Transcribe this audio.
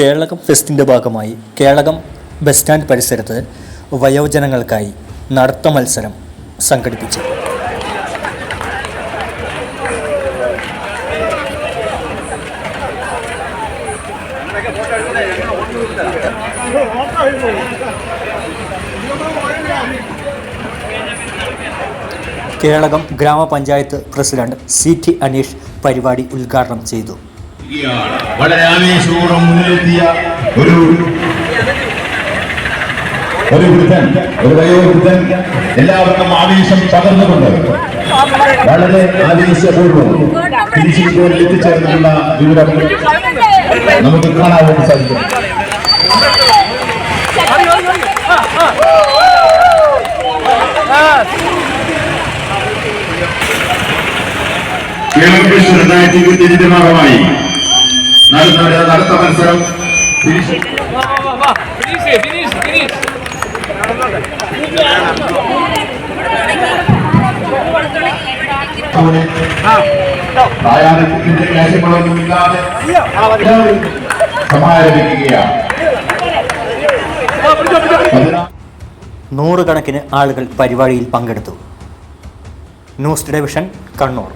കേളകം ഫെസ്റ്റിന്റെ ഭാഗമായി Kelakam bus stand പരിസരത്ത് വയോജനങ്ങൾക്കായി നടത്ത മത്സരം സംഘടിപ്പിച്ചു. കേളകം ഗ്രാമപഞ്ചായത്ത് പ്രസിഡന്റ് സി ടി അനീഷ് പരിപാടി ഉദ്ഘാടനം ചെയ്തു. വളരെ ആവേശപൂർവം മുന്നിലെത്തിയ ഒരു ഒരു വൃദ്ധൻ ഒരു വയോവൃദ്ധൻ എല്ലാവർക്കും ആവേശം പകർന്നുകൊണ്ട് വളരെ ആവേശപൂർവം തിരിച്ചിരിക്കുന്ന എത്തിച്ചേർന്നിട്ടുള്ള വിവരം നമുക്ക് കാണാൻ വേണ്ടി സാധിക്കും. കേരള രണ്ടായിരത്തി ഇരുപത്തി അഞ്ചിന്റെ ഭാഗമായി നടന്ന അടുത്ത മത്സരം. ക്ലേശങ്ങളൊന്നുമില്ലാതെ സമാരംഭിക്കുകയാണ്. നൂറുകണക്കിന് ആളുകൾ പരിപാടിയിൽ പങ്കെടുത്തു. News television Kannur.